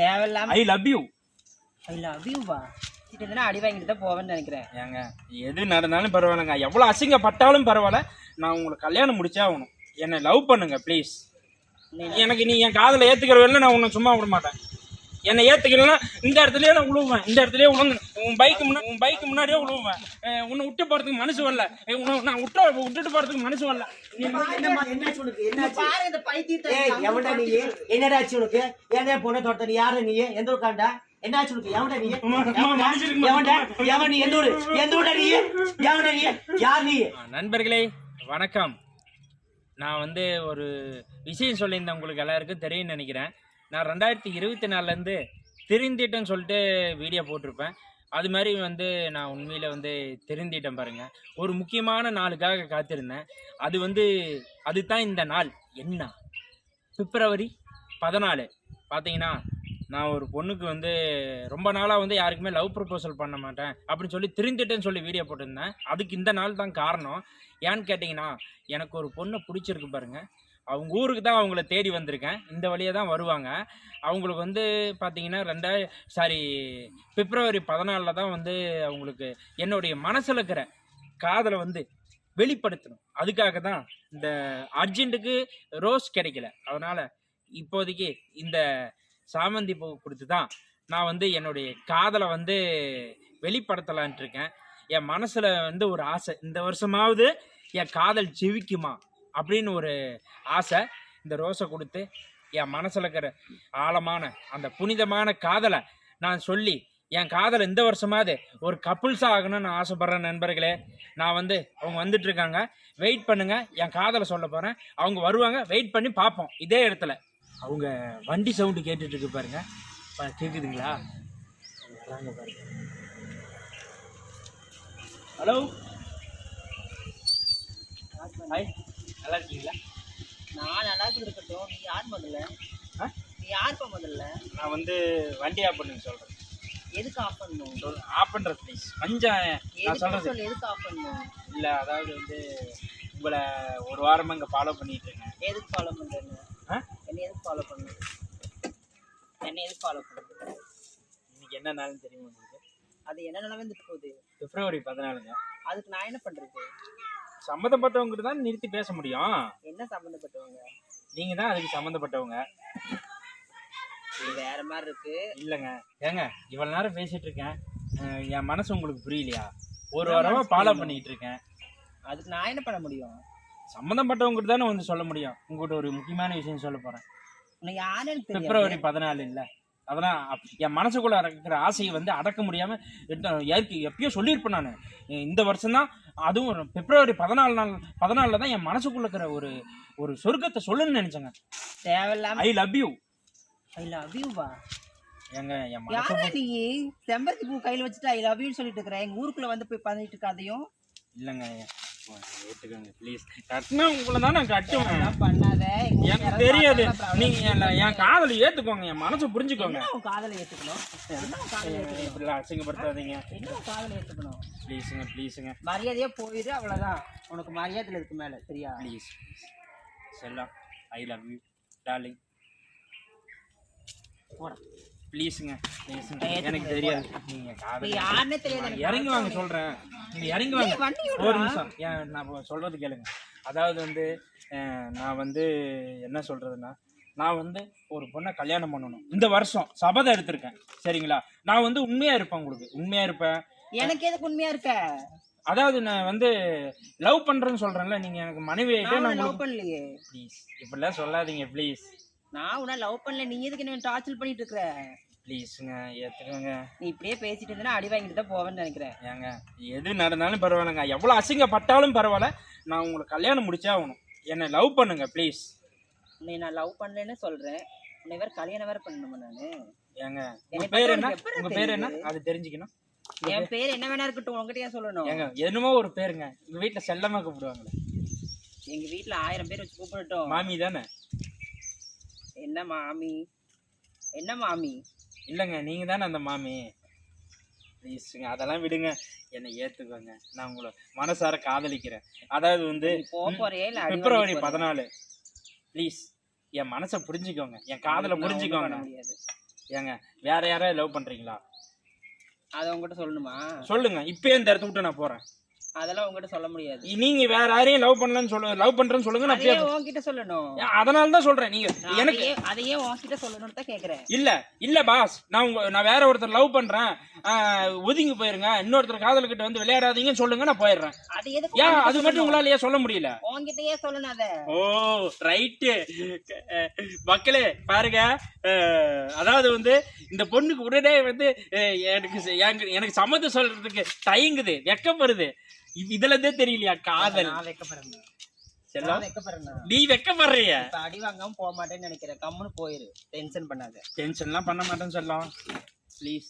தேவையில்லாம I love you I love யூவா கிட்ட அடி வாங்கிட்டு தான் போவேன்னு நினைக்கிறேன். ஏங்க எது நடந்தாலும் பரவாயில்லைங்க. எவ்வளோ அசிங்கப்பட்டாலும் பரவாயில்ல. நான் உங்களுக்கு கல்யாணம் முடிச்சே ஆகணும் என்னை லவ் பண்ணுங்க ப்ளீஸ் எனக்கு நீ என் காதலை ஏற்றுக்கிற நான் உன்னை சும்மா விட மாட்டேன். என்னை ஏற்றுக்கலன்னா இந்த இடத்துலயே நான் உழுவுவேன் இந்த இடத்துலயே உழுந்து உன் பைக் முன்னாடி உன் பைக் முன்னாடியே அஹ் உன்னை விட்டு போகிறதுக்கு மனசு வரல. உன்னை நான் விட்டு விட்டுட்டு போகிறதுக்கு மனசு வரல. என்னாச்சு உனக்கு என்னாச்சு பாரு இந்த பைத்தியத்தை ஏய் எவன்டா நீ? என்னடா ஆச்சு உனக்கு? ஏன்டா பொண்ணை தோட்ட நீ யாரு நீ? எந்த ஊருக்காண்டா என்னாச்சு உனக்கு? எவன்டா நீ? அம்மா, அம்மா, எவன்டா? மன்னிச்சிடுங்க. எவன்டா? எவன் நீ? எந்த ஊரு? எந்த ஊர்டா நீ? எவன்டா நீ? யார் நீ? நண்பர்களே வணக்கம். நான் வந்து ஒரு விஷயம் சொல்லியிருந்தேன் உங்களுக்கு எல்லாருக்கும் தெரியும்னு நினைக்கிறேன். நான் ரெண்டாயிரத்தி இருபத்தி நாலுலேருந்து திருந்திட்டேன்னு சொல்லிட்டு வீடியோ போட்டிருப்பேன். அது மாதிரி வந்து நான் உண்மையில் வந்து திருந்திட்டேன் பாருங்கள் ஒரு முக்கியமான நாளுக்காக காத்திருந்தேன். அது வந்து அதுதான் இந்த நாள். என்ன? பிப்ரவரி பதினாலு. பார்த்தீங்கன்னா நான் ஒரு பொண்ணுக்கு வந்து ரொம்ப நாளாக வந்து யாருக்குமே லவ் ப்ரப்போசல் பண்ண மாட்டேன் அப்படின்னு சொல்லி திருந்திட்டேன்னு சொல்லி வீடியோ போட்டிருந்தேன். அதுக்கு இந்த நாள் தான் காரணம். ஏன்னு கேட்டிங்கன்னா எனக்கு ஒரு பொண்ணை பிடிச்சிருக்கு பாருங்கள் அவங்க ஊருக்கு தான் அவங்கள தேடி வந்திருக்கேன். இந்த வழியாக தான் வருவாங்க. அவங்களுக்கு வந்து பார்த்தீங்கன்னா ரெண்டாய சாரி பிப்ரவரி பதினாலில் தான் வந்து அவங்களுக்கு என்னுடைய மனசில் இருக்கிற காதலை வந்து வெளிப்படுத்தணும். அதுக்காக தான் இந்த அர்ஜென்ட்டுக்கு ரோஸ் கிடைக்கல. அதனால் இப்போதைக்கு இந்த சாமந்தி பூ கொடுத்து தான் நான் வந்து என்னுடைய காதலை வந்து வெளிப்படுத்தலான்ட்டு இருக்கேன். என் மனசில் வந்து ஒரு ஆசை இந்த வருஷமாவது என் காதல் ஜெயிக்குமா அப்படின்னு ஒரு ஆசை இந்த ரோஸை கொடுத்து என் மனசில் இருக்கிற ஆழமான அந்த புனிதமான காதலை நான் சொல்லி என் காதலை இந்த வருஷமாவது ஒரு கப்புள்ஸாக ஆகணும்னு நான் ஆசைப்பட்றேன் நண்பர்களே. நான் வந்து அவங்க வந்துட்டுருக்காங்க வெயிட் பண்ணுங்கள் என் காதலை சொல்ல போகிறேன் அவங்க வருவாங்க. வெயிட் பண்ணி பார்ப்போம். இதே இடத்துல. அவங்க வண்டி சவுண்டு கேட்டுட்ருக்கு பாருங்கள் பாருங்க. கேட்குதுங்களா வராங்க பாருங்க. ஹலோ ஹாய் நல்லா இருக்கீங்களா நான் நல்லா இருக்கட்டும். நீ யார் முதல்ல? ஆ? நீ யாருப்பா முதல்ல? நான் வந்து வண்டி ஆஃப் பண்ணுங்க சொல்கிறேன் எதுக்கு ஆஃப் பண்ணணும்? சொல் ஆஃப் பண்ணுறது ப்ளீஸ் கொஞ்சம் நான் சொல்கிறது சொல்லு எதுக்கு ஆஃப் பண்ணணும்? இல்லை அதாவது வந்து உங்களை ஒரு வாரமாக இங்கே ஃபாலோ பண்ணிட்டு இருக்கேன். எதுக்கு ஃபாலோ பண்றேன்னு? ஆ? என்ன எதுக்கு ஃபாலோ பண்ணணும்? என்ன எதுக்கு ஃபாலோ பண்ணுறது இன்னைக்கு என்ன நாள்னு தெரியுமா உங்களுக்கு? அது என்ன நடந்துட்டு போகுது பிப்ரவரி பதினாலுங்க. அதுக்கு நான் என்ன பண்றது? சம்மந்தப்பட்டவங்ககிட்ட தான் நிறுத்தி பேச முடியும். என்ன சம்மந்தப்பட்டவங்க? நீங்கள் தான் அதுக்கு சம்மந்தப்பட்டவங்க. வேற மாதிரி இருக்கு. இல்லைங்க. ஏங்க இவ்வளோ நேரம் பேசிட்டு இருக்கேன். என் மனசு உங்களுக்கு புரியலையா? ஒரு வாரமா ஃபாலோ. பண்ணிட்டு இருக்கேன். அதுக்கு நான் என்ன பண்ண முடியும்? சம்மந்தப்பட்டவங்ககிட்ட தானே வந்து சொல்ல முடியும். உங்ககிட்ட ஒரு முக்கியமான விஷயம் சொல்ல போறேன். பிப்ரவரி பதினாலு இல்ல அதெல்லாம் என் மனசுக்குள்ள இருக்கிற ஆசையை வந்து அடக்க முடியாம எத்த- ஏற்க- எப்பயோ சொல்லியிருப்பேன் நான். இந்த வருஷம்தான் அதுவும் பிப்ரவரி பதினாலு நாள் பதினாலில் தான் என் மனசுக்குள்ள இருக்கிற ஒரு ஒரு சொர்க்கத்தை சொல்லணும்னு நினைச்சேங்க. தேவையில்லாம I love you I love யூவா எங்க என் மனசு யாரா நீ? செம்பருத்தி பூ கையில வச்சுட்டு ஐ லவ் யூன்னு சொல்லிட்டு இருக்கிற? எங்க ஊருக்குள்ள வந்து போய் பண்ணிட்டு இருக்காதையும் இல்லைங்க ஏற்றுக்கோங்க ப்ளீஸ் கட்டினா உங்களை தான் நான் கட்டுவேன் பண்ணாத? எனக்கு தெரியாது. பார்த்தாங்கன்னா அப்புறம் நீங்க என் என் காதலை ஏத்துக்கோங்க என் மனசை புரிஞ்சுக்கோங்க. என்ன காதலை என்ன ஏத்துக்கணும்? இப்படிலாம் அசிங்கப்படுத்தாதீங்க. என்ன காதலை ஏத்துக்கணும்? ப்ளீஸுங்க ப்ளீஸுங்க மரியாதையா போயிடு அவ்வளவுதான். உனக்கு மரியாதையில இருக்கு மேல சரியா? ப்ளீஸ் செல்லம் ஐ லவ் யூ டார்லிங் போடா. ப்ளீஸுங்க எனக்கு தெரியாது. நீங்க நீ காதல். யாருன்னே தெரியாது எனக்கு. இறங்கி வாங்க நீங்க இறங்கி வாங்க ஒரு. நிமிஷம். ஏன் நான் சொல்றது கேளுங்க. அதாவது வந்து நான் வந்து என்ன சொல்றதுன்னா நான் வந்து ஒரு பொண்ணை கல்யாணம் பண்ணணும். இந்த வருஷம் சபதம் எடுத்திருக்கேன். சரிங்களா? நான் வந்து உண்மையா இருப்பேன் உங்களுக்கு. உண்மையா இருப்பேன். எனக்கு எதுக்கு உண்மையா இருக்க? அதாவது நான் வந்து லவ் பண்றேன்னு சொல்றேன்ல நீங்க எனக்கு மனைவி நான் லவ் பண்ணலையே. ப்ளீஸ் இப்படிலாம் சொல்லாதீங்க ப்ளீஸ் நான் உன்னை லவ் பண்ணல. நீ எதுக்கு என்ன டார்ச்சர் பண்ணிட்டு இருக்கிற ப்ளீஸுங்க ஏத்துக்கோங்க. நீ இப்படியே பேசிட்டு இருந்தா அடி வாங்கிட்டு தான் போவேன்னு நினைக்கிறேன். ஏங்க எது நடந்தாலும் பரவாயில்லைங்க. எவ்வளோ அசிங்கப்பட்டாலும் பரவாயில்ல. நான் உங்களுக்கு கல்யாணம் முடிச்சே ஆகணும். என்னை லவ் பண்ணுங்க ப்ளீஸ் உன்னை நான் லவ் பண்ணலன்னு சொல்றேன். உன்னை வேற கல்யாணம் வேற பண்ணணுமா நானு? ஏங்க உங்க பேர் என்ன? உனக்கு எப்படி உங்க பேர் என்ன? அது தெரிஞ்சுக்கணும். என் பேர்? என்ன வேணா இருக்கட்டும் உங்ககிட்ட ஏன் சொல்லணும். ஏங்க என்னமோ ஒரு பேருங்க. உங்க வீட்டுல செல்லமா கூப்பிடுவாங்களே. எங்க வீட்ல ஆயிரம் பேர் வச்சு கூப்பிடட்டும். மாமி தானே? என்ன மாமி? என்ன மாமி? இல்லைங்க நீங்க தானே அந்த மாமி. ப்ளீஸுங்க அதெல்லாம் விடுங்க. என்னை ஏத்துக்கோங்க. நான் உங்களை மனசார காதலிக்கிறேன். அதாவது வந்து பிப்ரவரி? பதினாலு. ப்ளீஸ் என் மனசை புரிஞ்சுக்கோங்க. என் காதலை புரிஞ்சுக்கோங்க. ஏங்க வேற யாராவது லவ் பண்றீங்களா? அதை உங்ககிட்ட சொல்லணுமா? சொல்லுங்க இப்பயே இந்த இடத்த விட்டு நான் போறேன். அதெல்லாம் உங்ககிட்ட சொல்ல முடியாது. நீங்க வேற யாரையும் லவ் பண்ணலன்னு சொல்லுங்க லவ் பண்றேன்னு சொல்லுங்க நான் உன்கிட்ட சொல்லணும். அதனால தான் சொல்றேன் நீங்க எனக்கு அதையே- உன்கிட்ட சொல்லணும்னு தான் கேக்குறேன். இல்ல இல்ல பாஸ். நான் உங்க நான் வேற ஒருத்தர் லவ் பண்றேன். ஒதுங்கி போயிருங்க. இன்னொருத்தர் காதல் கிட்ட வந்து விளையாடாதீங்கன்னு சொல்லுங்க நான் போயிடுறேன். அது எதுக்கு ஏன் அது மட்டும்? உங்களால ஏன் சொல்ல முடியல. உன்கிட்டயே சொல்லணும் அத. ஓ ரைட்டு மக்களே பாருங்க. அதாவது வந்து இந்த பொண்ணுக்கு உடனே வந்து எனக்கு எனக்கு- சம்மந்தம் சொல்றதுக்கு தயங்குது வெக்கப்படுது இதுல இருந்தே தெரியலையா? காதல் நான் வைக்கப்படுறேன் செல்லம் நான் வைக்கப்படுறேன் நீ வெக்கப்படுறிய? இப்ப அடி வாங்காம போக மாட்டேன்னு நினைக்கிறேன். கம்முன்னு போயிரு. டென்ஷன் பண்ணாத. டென்ஷன்லாம் பண்ண மாட்டேன்னு சொல்லலாம் ப்ளீஸ்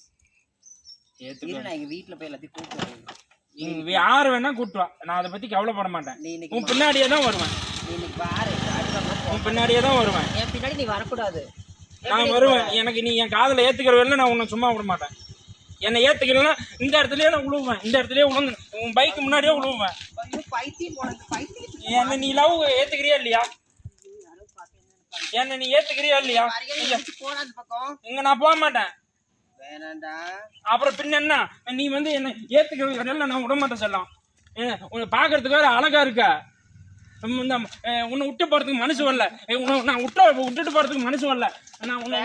இரு ஏத்துக்கோ நான் எங்க வீட்டுல போய் எல்லாத்தையும் கூப்பிட்டு. நீங்க யார் வேணா கூட்டு வா. நான் அதை பத்தி கவலைப்பட மாட்டேன். நீ இன்னைக்கு உன் பின்னாடியே தான் வருவேன். நீ இன்னைக்கு பாரு அடி வாங்காம போ. உன் பின்னாடியே தான் வருவேன். என் பின்னாடி நீ வரக்கூடாது. நான் வருவேன்? எனக்கு நீ என் காதல ஏத்துக்கிற வரல நான் உன்னை சும்மா விட மாட்டேன். என்னை ஏத்துக்கலன்னா இந்த இடத்துலயே நான் உழுவேன். இந்த இடத்துலயே உழுந்து உன் பைக் முன்னாடியே பைத்தியம் என்ன நீ லவ் ஏத்துக்கிறியா இல்லையா? என்ன நீ ஏத்துக்கிறியா இல்லையா? இங்க நான் போக மாட்டேன். அப்புறம் பின்ன என்ன? நீ வந்து என்ன ஏத்துக்கிற வரல நான் விட மாட்டேன் செல்லாம் ஏன், உன்னை பாக்குறதுக்கு வேற அழகா இருக்க. இந்த, உன்னை விட்டு போறதுக்கு மனசு வரல. உன்னை நான் விட்டு விட்டுட்டு போறதுக்கு மனசு வரல. நான் உன்னை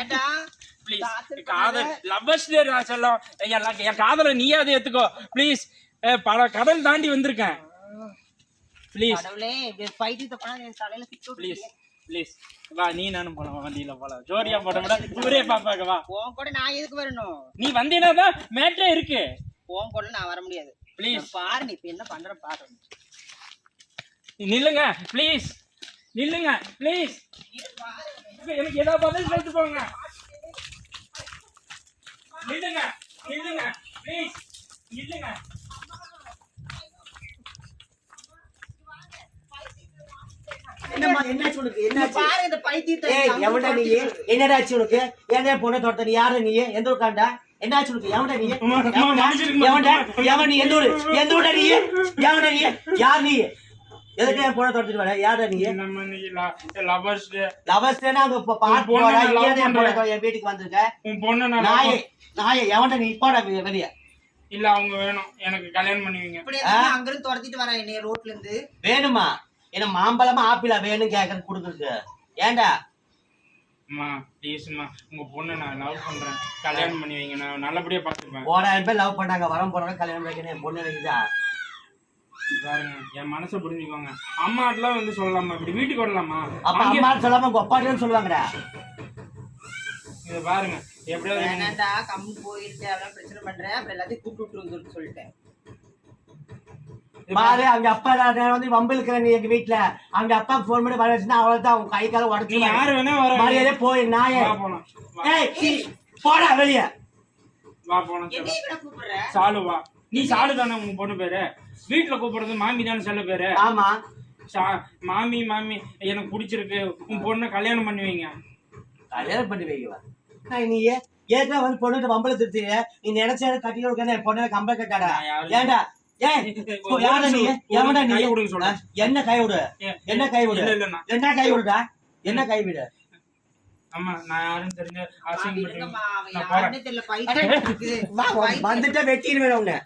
ப்ளீஸ் காதல் லவ்வர்ஸ் டே நான் ல- என் காதலை நீயே அதை ஏத்துக்கோ. ப்ளீஸ் பல கடல் தாண்டி வந்திருக்கேன். Please please. ப்ளீஸ் வா நீ நானும் போலாம் வண்டியில போலாம். ஜோடியா போட்ட விட ஊரே பாப்பாக்க வா. உன் கூட நான் எதுக்கு வரணும்? நீ வந்தீங்கன்னா தான் மேட்ரே இருக்கு. உன் கூட நான் வர முடியாது. ப்ளீஸ் பாரு நீ இப்ப என்ன பண்ற பாரு. நில்லுங்க ப்ளீஸ் நில்லுங்க ப்ளீஸ் எனக்கு ஏதாவது பதில் சொல்லிட்டு போங்க. நில்லுங்க நில்லுங்க ப்ளீஸ் நில்லுங்க என்னம்மா என்னாச்சு உனக்கு என்னாச்சு பாரு இந்த பைத்தியத்தை ஏய் அங்க எவன்டா நீ துரத்திட்டு. என்னடாச்சு உனக்கு? ஏன்டா பொண்ணை தொட்ட நீ யாரு? நீ எந்த ஊருக்காண்டா என்னாச்சு உனக்கு? எவன்டா நீ? எவன்டா? எவன் நீ? எந்த ஊரு? எந்த ஊர்டா நீ? எவன்டா நீ? யார் நீ? எதுக்கு என் பொண்ணை தொட்டிட்டு வர? யாரா நீ? லவர்ஸ் டே லவர்ஸ் டேனா அங்க போறா என் பொண்ணை பண்றேன். என் வீட்டுக்கு வந்திருக்க? உன் பொண்ணை நான் நாயே நாயே எவன்டா நீ? போடா வெளிய இல்ல அவங்க வேணும். எனக்கு கல்யாணம் பண்ணுவீங்க. அங்க இருந்து துரத்திட்டு வரேன்? என்னைய ரோட்ல இருந்து. வேணுமா? என்ன மாம்பழமா ஆப்பிளா வேணும் கேக்குறது கொடுக்குறது ஏன்டா? அம்மா ப்ளீஸ்மா உங்க பொண்ணை நான் லவ் பண்றேன். கல்யாணம் பண்ணி வைங்க நான் நல்லபடியா பாத்துப்பேன். ஓராயிரம் பேர் லவ் பண்ணாங்க வரம் போறவங்க கல்யாணம் பண்ணிக்கணும் என் பொண்ணு நினைக்குதா பாருங்க என் மனசை புரிஞ்சுக்கோங்க. அம்மாட்டெல்லாம் வந்து சொல்லலாமா? இப்படி வீட்டுக்கு வரலாமா? அப்ப அம்மா சொல்லாம உங்க அப்பாட்டியும் சொல்லுவாங்கடா. இதை பாருங்க எப்படியாவது வேணாண்டா கம்மி போயிட்டு அதெல்லாம் பிரச்சனை பண்றேன் அப்புறம் எல்லாத்தையும் கூப்பிட்டு விட்டு சொல்லிட்டேன். பாரு அவங்க அப்பா நான் வந்து வம்பு இருக்கிறேன் நீ எங்க வீட்டுல அவங்க அப்பா போன் பண்ணி வர வச்சுன்னா அவ்வளவுதான் அவங்க கை கால உடச்சு யாரு வேணா வர மரியாதை போய் நாயே. போடா வெளிய. வா கூப்பிடுற? சாலு வா. நீ சாலு தானே உங்க பொண்ணு பேரு? வீட்டுல கூப்பிடுறது மாமி தானே செல்ல பேரு? ஆமா. சா- மாமி மாமி எனக்கு பிடிச்சிருக்கு. உன் பொண்ணை கல்யாணம் பண்ணி வைங்க. கல்யாணம் பண்ணி வைக்கவா நீ ஏற்கனவே வந்து பொண்ணு வம்பள திருத்தி நீ நினைச்ச கட்டி கொடுக்க என் பொண்ணு கம்பள கட்டாடா நான் என்ன கை விடு? என்ன கை விடு? இல்ல இல்ல நான் என்ன கை விடுடா? என்ன கை விடு. வந்துட்டா வெட்டிடுவேன் உன்னை.